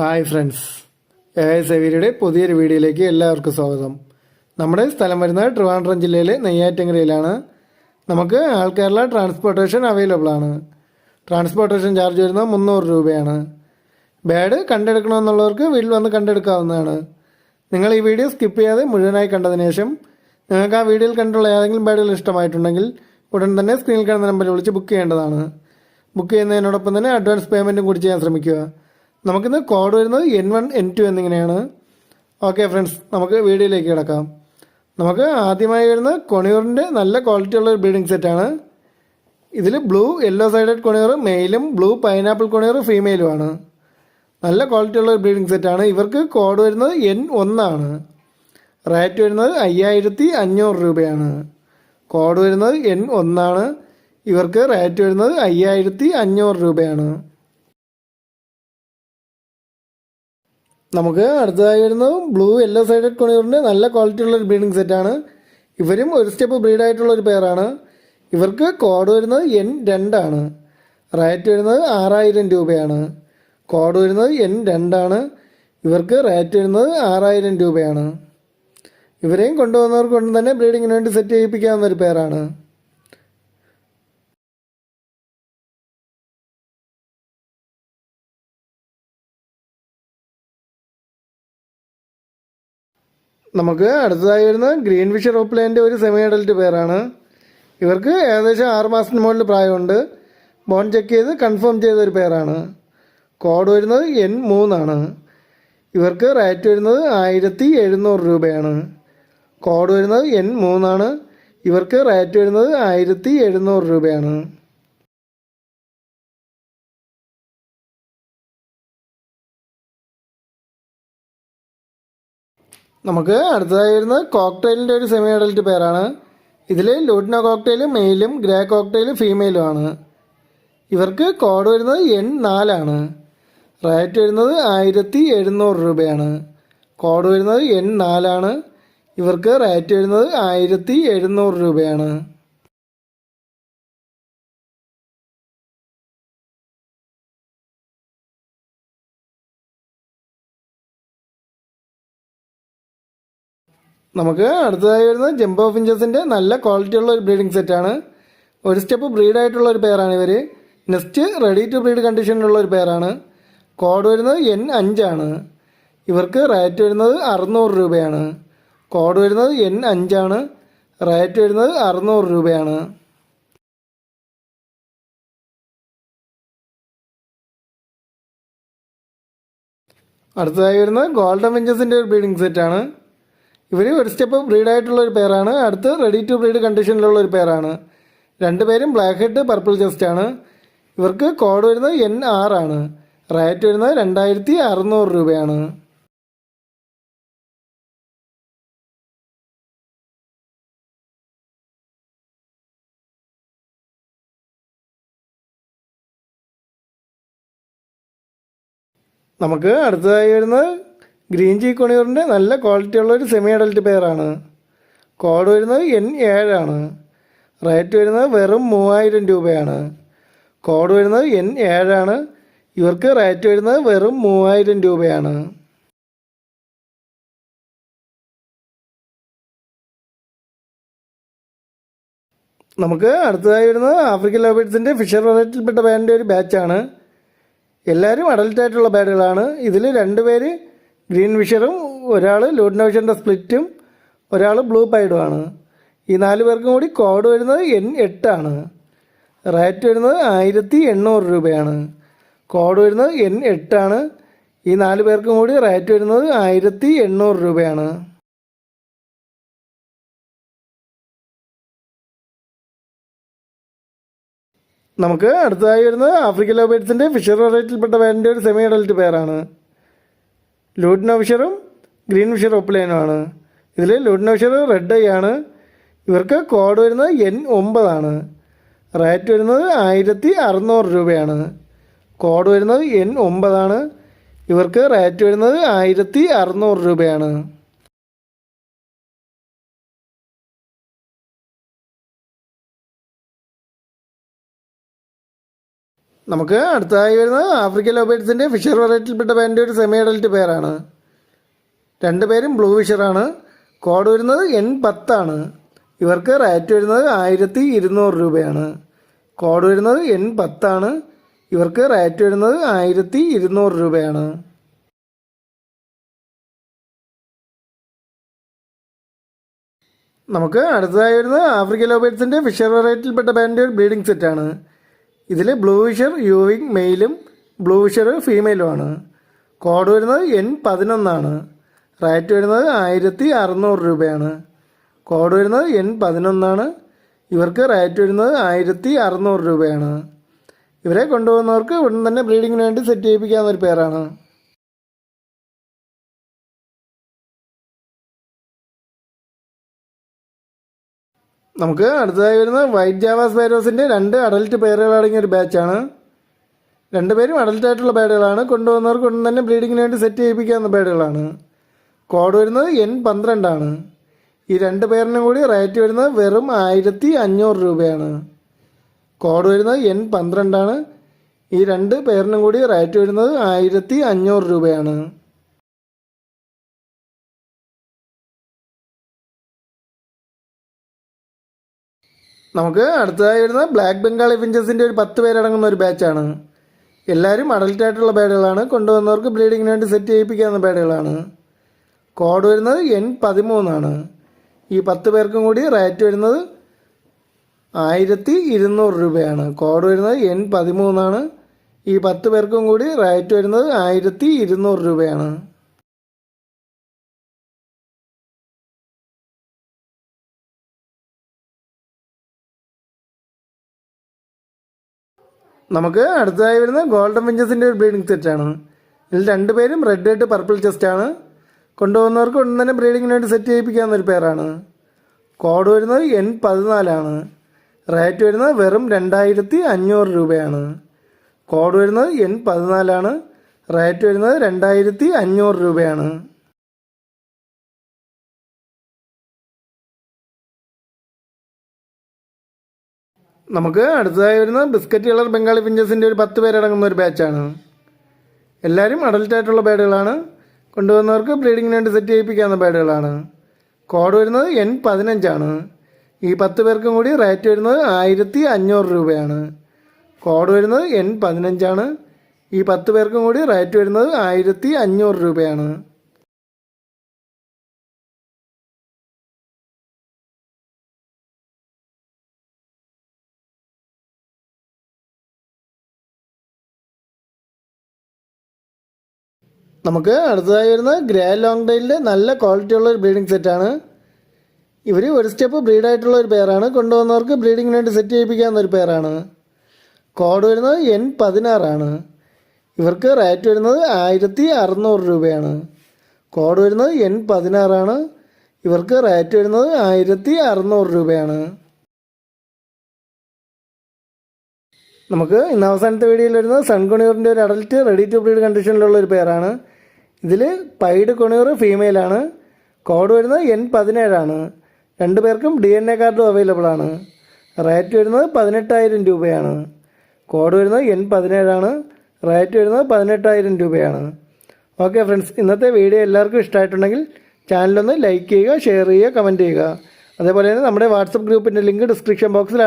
Hi friends A സേവിയുടെ പുതിയൊരു വീഡിയോയിലേക്ക് എല്ലാവർക്കും സ്വാഗതം. നമ്മുടെ സ്ഥലം വരുന്നത് ട്രിവാൻഡ്രം ജില്ലയിലെ നെയ്യാറ്റങ്കരയിലാണ്. നമുക്ക് ആൾ കേരള ട്രാൻസ്പോർട്ടേഷൻ അവൈലബിൾ ആണ്. ട്രാൻസ്പോർട്ടേഷൻ ചാർജ് വരുന്നത് മുന്നൂറ് രൂപയാണ്. ബാഡ് കണ്ടെടുക്കണമെന്നുള്ളവർക്ക് വീട്ടിൽ വന്ന് കണ്ടെടുക്കാവുന്നതാണ്. നിങ്ങൾ ഈ വീഡിയോ സ്കിപ്പ് ചെയ്യാതെ മുഴുവനായി കണ്ടതിന് ശേഷം നിങ്ങൾക്ക് ആ വീഡിയോയിൽ കണ്ടുള്ള ഏതെങ്കിലും ബാഡുകൾ ഇഷ്ടമായിട്ടുണ്ടെങ്കിൽ ഉടൻ തന്നെ സ്ക്രീനിൽ കാണുന്ന നമ്പറിൽ വിളിച്ച് ബുക്ക് ചെയ്യേണ്ടതാണ്. ബുക്ക് ചെയ്യുന്നതിനോടൊപ്പം തന്നെ അഡ്വാൻസ് പേയ്മെന്റും കൂടി ചെയ്യാൻ ശ്രമിക്കുക. നമുക്കിന്ന് കോഡ് വരുന്നത് എൻ വൺ എൻ ടു എന്നിങ്ങനെയാണ്. ഓക്കെ ഫ്രണ്ട്സ് നമുക്ക് വീഡിയോയിലേക്ക് കിടക്കാം. നമുക്ക് ആദ്യമായി വരുന്ന കൊണിയൂറിന്റെ നല്ല ക്വാളിറ്റി ഉള്ള ഒരു ബ്രീഡിംഗ് സെറ്റാണ് ഇതിൽ ബ്ലൂ യെല്ലോ സൈഡഡ് കൊണിയർ മെയിലും ബ്ലൂ പൈനാപ്പിൾ കൊണിയർ ഫീമെയിലുമാണ് നല്ല ക്വാളിറ്റി ഉള്ള ഒരു ബ്രീഡിംഗ് സെറ്റാണ് ഇവർക്ക് കോഡ് വരുന്നത് എൻ ഒന്നാണ് റേറ്റ് വരുന്നത് അയ്യായിരത്തി അഞ്ഞൂറ് രൂപയാണ്. കോഡ് വരുന്നത് എൻ ഒന്നാണ് ഇവർക്ക് റേറ്റ് വരുന്നത് അയ്യായിരത്തി അഞ്ഞൂറ് രൂപയാണ്. നമുക്ക് അടുത്തതായി വരുന്നത് ബ്ലൂ യെല്ലോ സൈഡഡ് കൊണിയൂറിന്റെ നല്ല ക്വാളിറ്റി ഉള്ള ഒരു ബ്രീഡിംഗ് സെറ്റാണ് ഇവരും ഒരു സ്റ്റെപ്പ് ബ്രീഡായിട്ടുള്ള ഒരു പേരാണ് ഇവർക്ക് കോഡ് വരുന്നത് എൻ രണ്ടാണ് റേറ്റ് വരുന്നത് ആറായിരം രൂപയാണ്. കോഡ് വരുന്നത് എൻ രണ്ടാണ് ഇവർക്ക് റേറ്റ് വരുന്നത് ആറായിരം രൂപയാണ്. ഇവരെയും കൊണ്ടുവന്നവർക്കൊണ്ട് തന്നെ ബ്രീഡിങ്ങിന് വേണ്ടി സെറ്റ് ചെയ്യിപ്പിക്കാവുന്ന ഒരു പേരാണ് നമുക്ക് അടുത്തതായി വരുന്ന ഗ്രീൻ ഫിഷർ ഓപ്ലേന്റെ ഒരു സെമി അഡൽറ്റ് പേരാണ്. ഇവർക്ക് ഏകദേശം ആറ് മാസത്തിന് മുകളിൽ പ്രായമുണ്ട്. ബോൺ ചെക്ക് ചെയ്ത് കൺഫേം ചെയ്ത ഒരു പേരാണ്. കോഡ് വരുന്നത് എൻ മൂന്നാണ്. ഇവർക്ക് റേറ്റ് വരുന്നത് ആയിരത്തി എഴുന്നൂറ് രൂപയാണ്. കോഡ് വരുന്നത് എൻ മൂന്നാണ്. ഇവർക്ക് റേറ്റ് വരുന്നത് ആയിരത്തി എഴുന്നൂറ് രൂപയാണ്. നമുക്ക് അടുത്തതായി വരുന്നത് കോക്ടെയിലിന്റെ ഒരു സെമി അഡൽറ്റ് പേരാണ്. ഇതിൽ ലൂട്ടിന കോക്ടെയിൽ മെയിലും ഗ്രേ കോക്ടെയിൽ ഫീമെയിലും ആണ്. ഇവർക്ക് കോഡ് വരുന്നത് എൺ നാലാണ് റേറ്റ് വരുന്നത് ആയിരത്തി എഴുന്നൂറ് രൂപയാണ്. കോഡ് വരുന്നത് എൺ നാലാണ് ഇവർക്ക് റേറ്റ് വരുന്നത് ആയിരത്തി എഴുന്നൂറ് രൂപയാണ്. നമുക്ക് അടുത്തതായി വരുന്നത് ജംബോ ഫിഞ്ചസിന്റെ നല്ല ക്വാളിറ്റി ഉള്ള ഒരു ബ്രീഡിംഗ് സെറ്റാണ് ഒരു സ്റ്റെപ്പ് ബ്രീഡായിട്ടുള്ള ഒരു പേരാണ് ഇവർ നെക്സ്റ്റ് റെഡി ടു ബ്രീഡ് കണ്ടീഷനിലുള്ള ഒരു പേരാണ് കോഡ് വരുന്നത് എൻ അഞ്ചാണ് ഇവർക്ക് റേറ്റ് വരുന്നത് അറുന്നൂറ് രൂപയാണ്. കോഡ് വരുന്നത് എൻ അഞ്ചാണ് റേറ്റ് വരുന്നത് അറുന്നൂറ് രൂപയാണ്. അടുത്തതായി വരുന്നത് ഗോൾഡൻ വെഞ്ചസിന്റെ ഒരു ബ്രീഡിംഗ് സെറ്റാണ് ഇവർ ഒരു സ്റ്റെപ്പ് ബ്രീഡായിട്ടുള്ള ഒരു പേരാണ് അടുത്ത് റെഡി ടു ബ്രീഡ് കണ്ടീഷനിലുള്ള ഒരു പേരാണ് രണ്ടുപേരും ബ്ലാക്ക് ഹെഡ് പർപ്പിൾ ജസ്റ്റ് ആണ്. ഇവർക്ക് കോഡ് വരുന്നത് എൻ ആണ്. റേറ്റ് വരുന്നത് രണ്ടായിരത്തി അറുന്നൂറ് രൂപയാണ്. നമുക്ക് അടുത്തതായി വരുന്നത് ഗ്രീൻ ജി കൊണിയൂറിന്റെ നല്ല ക്വാളിറ്റി ഒരു സെമി അഡൽറ്റ് പെയറാണ് കോഡ് വരുന്നത് എൻ ഏഴാണ് റേറ്റ് വരുന്നത് വെറും മൂവായിരം രൂപയാണ്. കോഡ് വരുന്നത് എൻ ഏഴാണ് ഇവർക്ക് റേറ്റ് വരുന്നത് വെറും മൂവായിരം രൂപയാണ്. നമുക്ക് അടുത്തതായി വരുന്നത് ആഫ്രിക്കൻ ലോബേറ്റ്സിന്റെ ഫിഷർ വെറൈറ്റിയിൽപ്പെട്ട ബാൻഡിന്റെ ഒരു ബാച്ചാണ് എല്ലാവരും അഡൽട്ടായിട്ടുള്ള ബാഡുകളാണ് ഇതിൽ രണ്ട് പേര് ഗ്രീൻ വിഷറും ഒരാൾ ലൂഡിന വിഷറിന്റെ സ്പ്ലിറ്റും ഒരാൾ ബ്ലൂ പൈഡുമാണ്. ഈ നാല് പേർക്കും കൂടി കോഡ് വരുന്നത് എൻ എട്ടാണ്. റേറ്റ് വരുന്നത് ആയിരത്തി എണ്ണൂറ് രൂപയാണ്. കോഡ് വരുന്നത് എൻ എട്ടാണ്. ഈ നാല് പേർക്കും കൂടി റേറ്റ് വരുന്നത് ആയിരത്തി എണ്ണൂറ് രൂപയാണ്. നമുക്ക് അടുത്തതായി വരുന്നത് ആഫ്രിക്കൻ ലോബേറ്റ്സിന്റെ ഫിഷർ വെറൈറ്റിയിൽപ്പെട്ട വേണ്ട ഒരു സെമി അഡൽറ്റ് പേരാണ് ലൂഡിനോ ഫിഷറും ഗ്രീൻ ഫിഷർ ഒപ്പിലൈനുമാണ് ഇതിൽ ലൂഡിനോ ഫിഷർ റെഡ് ഐ ആണ്. ഇവർക്ക് കോഡ് വരുന്നത് എൻ ഒമ്പതാണ് റേറ്റ് വരുന്നത് ആയിരത്തി അറുന്നൂറ് രൂപയാണ്. കോഡ് വരുന്നത് എൻ ഒമ്പതാണ് ഇവർക്ക് റേറ്റ് വരുന്നത് ആയിരത്തി അറുന്നൂറ് രൂപയാണ്. നമുക്ക് അടുത്തതായി വരുന്നത് ആഫ്രിക്കൻ ലോബേറ്റ്സിന്റെ ഫിഷർ വെറൈറ്റിയിൽപ്പെട്ട പേരിന്റെ ഒരു സെമി അഡൽറ്റ് പേരാണ് രണ്ട് പേരും ബ്ലൂ ഫിഷറാണ് കോഡ് വരുന്നത് എൻ പത്താണ് ഇവർക്ക് റേറ്റ് വരുന്നത് ആയിരത്തി ഇരുന്നൂറ് രൂപയാണ്. കോഡ് വരുന്നത് എൻ പത്താണ് ഇവർക്ക് റേറ്റ് വരുന്നത് ആയിരത്തി ഇരുന്നൂറ് രൂപയാണ്. നമുക്ക് അടുത്തതായി വരുന്നത് ആഫ്രിക്കൻ ലോബേറ്റ്സിന്റെ ഫിഷർ വെറൈറ്റിയിൽപ്പെട്ട ബാൻഡ് ബ്രീഡിംഗ് സെറ്റാണ്. ഇതിൽ ബ്ലൂഷർ ഫിഷർ യൂവിങ് മെയിലും ബ്ലൂഷർ ഫിഷർ ഫീമെയിലുമാണ് കോഡ് വരുന്നത് എൻ പതിനൊന്നാണ്. റേറ്റ് വരുന്നത് ആയിരത്തി അറുന്നൂറ് രൂപയാണ്. കോഡ് വരുന്നത് എൻ പതിനൊന്നാണ്. ഇവർക്ക് റേറ്റ് വരുന്നത് ആയിരത്തി അറുന്നൂറ് രൂപയാണ്. ഇവരെ കൊണ്ടുപോകുന്നവർക്ക് ഉടൻ തന്നെ ബ്രീഡിങ്ങിന് വേണ്ടി സെറ്റ് ചെയ്യിപ്പിക്കാവുന്ന ഒരു പേരാണ് നമുക്ക് അടുത്തതായി വരുന്നത് വൈറ്റ് ജാവ സ്പൈരോസിന്റെ രണ്ട് അഡൽട്ട് പേരുകളടങ്ങിയ ഒരു ബാച്ചാണ് രണ്ടുപേരും അഡൽട്ടായിട്ടുള്ള ബേഡുകളാണ് കൊണ്ടുവന്നവർക്ക് ഒന്നും തന്നെ ബ്ലീഡിങ്ങിന് വേണ്ടി സെറ്റ് ചെയ്യിപ്പിക്കാവുന്ന പേടുകളാണ് കോഡ് വരുന്നത് എൻ പന്ത്രണ്ടാണ് ഈ രണ്ട് പേരിനും കൂടി റേറ്റ് വരുന്നത് വെറും ആയിരത്തി അഞ്ഞൂറ് രൂപയാണ്. കോഡ് വരുന്നത് എൻ പന്ത്രണ്ടാണ് ഈ രണ്ട് പേരിനും കൂടി റേറ്റ് വരുന്നത് ആയിരത്തി അഞ്ഞൂറ് രൂപയാണ്. നമുക്ക് അടുത്തതായി വരുന്ന ബ്ലാക്ക് ബംഗാളി ഫിഞ്ചസിന്റെ ഒരു പത്ത് പേരടങ്ങുന്ന ഒരു ബാച്ചാണ് എല്ലാവരും അഡൽട്ട് ആയിട്ടുള്ള ബേഡുകളാണ് കൊണ്ടുവന്നവർക്ക് ബ്ലീഡിങ്ങിന് വേണ്ടി സെറ്റ് ചെയ്യിപ്പിക്കാവുന്ന ബാഡുകളാണ് കോഡ് വരുന്നത് എൻ പതിമൂന്നാണ് ഈ പത്ത് പേർക്കും കൂടി റേറ്റ് വരുന്നത് ആയിരത്തി ഇരുന്നൂറ് രൂപയാണ്. കോഡ് വരുന്നത് എൻ പതിമൂന്നാണ് ഈ പത്ത് പേർക്കും കൂടി റേറ്റ് വരുന്നത് ആയിരത്തി ഇരുന്നൂറ് രൂപയാണ്. നമുക്ക് അടുത്തതായി വരുന്നത് ഗോൾഡൻ വിഞ്ചസിന്റെ ഒരു ബ്രീഡിംഗ് സെറ്റാണ് ഇതിൽ രണ്ടുപേരും റെഡ് ആയിട്ട് പർപ്പിൾ ചെസ്റ്റാണ് കൊണ്ടുപോകുന്നവർക്ക് ഉടൻ തന്നെ ബ്രീഡിങ്ങിന് വേണ്ടി സെറ്റ് ചെയ്യിപ്പിക്കാവുന്ന ഒരു പേരാണ് കോഡ് വരുന്നത് എൻ പതിനാലാണ് റേറ്റ് വരുന്നത് വെറും രണ്ടായിരത്തി അഞ്ഞൂറ് രൂപയാണ്. കോഡ് വരുന്നത് എൻ പതിനാലാണ് റേറ്റ് വരുന്നത് രണ്ടായിരത്തി അഞ്ഞൂറ് രൂപയാണ്. നമുക്ക് അടുത്തതായി വരുന്നത് ബിസ്ക്കറ്റ് കളർ ബംഗാളി പിഞ്ചസിന്റെ ഒരു പത്ത് പേരടങ്ങുന്ന ഒരു ബാച്ചാണ്. എല്ലാവരും അഡൽട്ട് ആയിട്ടുള്ള ബേഡുകളാണ് കൊണ്ടുവന്നവർക്ക് ബ്രീഡിങ്ങിന് വേണ്ടി സെറ്റ് ചെയ്യിപ്പിക്കാവുന്ന ബേഡുകളാണ് കോഡ് വരുന്നത് എൻ പതിനഞ്ചാണ് ഈ പത്ത് പേർക്കും കൂടി റേറ്റ് വരുന്നത് ആയിരത്തി അഞ്ഞൂറ് രൂപയാണ്. കോഡ് വരുന്നത് എൻ പതിനഞ്ചാണ് ഈ പത്ത് പേർക്കും കൂടി റേറ്റ് വരുന്നത് ആയിരത്തി അഞ്ഞൂറ് രൂപയാണ്. നമുക്ക് അടുത്തതായി വരുന്ന ഗ്രേ ലോങ് ടൈലിന്റെ നല്ല ക്വാളിറ്റി ഉള്ള ഒരു ബ്രീഡിംഗ് സെറ്റാണ് ഇവർ ഒരു സ്റ്റെപ്പ് ബ്രീഡായിട്ടുള്ള ഒരു പേരാണ് കൊണ്ടുവന്നവർക്ക് ബ്രീഡിങ്ങിന് വേണ്ടി സെറ്റ് ചെയ്യിപ്പിക്കാവുന്ന ഒരു പേരാണ് കോഡ് വരുന്നത് എൻ പതിനാറാണ് ഇവർക്ക് റേറ്റ് വരുന്നത് ആയിരത്തി അറുന്നൂറ് രൂപയാണ്. കോഡ് വരുന്നത് എൻ പതിനാറാണ് ഇവർക്ക് റേറ്റ് വരുന്നത് ആയിരത്തി അറുന്നൂറ് രൂപയാണ്. നമുക്ക് ഇന്ന് അവസാനത്തെ വീഡിയോയിൽ വരുന്നത് സൺകുണിയൂറിന്റെ ഒരു അഡൽറ്റ് റെഡി ടു ബ്രീഡ് കണ്ടീഷനിലുള്ള ഒരു പേരാണ് ഇതിൽ പൈഡ് കൊണിയൂർ ഫീമെയിലാണ് കോഡ് വരുന്നത് എൻ പതിനേഴാണ് രണ്ടു പേർക്കും ഡി എൻ എ കാർഡും അവൈലബിൾ ആണ്. റേറ്റ് വരുന്നത് പതിനെട്ടായിരം രൂപയാണ്. കോഡ് വരുന്നത് എൻ പതിനേഴാണ് റേറ്റ് വരുന്നത് പതിനെട്ടായിരം രൂപയാണ്. ഓക്കെ ഫ്രണ്ട്സ് ഇന്നത്തെ വീഡിയോ എല്ലാവർക്കും ഇഷ്ടമായിട്ടുണ്ടെങ്കിൽ ചാനലൊന്ന് ലൈക്ക് ചെയ്യുക ഷെയർ ചെയ്യുക കമന്റ് ചെയ്യുക. അതേപോലെ തന്നെ നമ്മുടെ വാട്സപ്പ് ഗ്രൂപ്പിന്റെ ലിങ്ക് ഡിസ്ക്രിപ്ഷൻ ബോക്സിൽ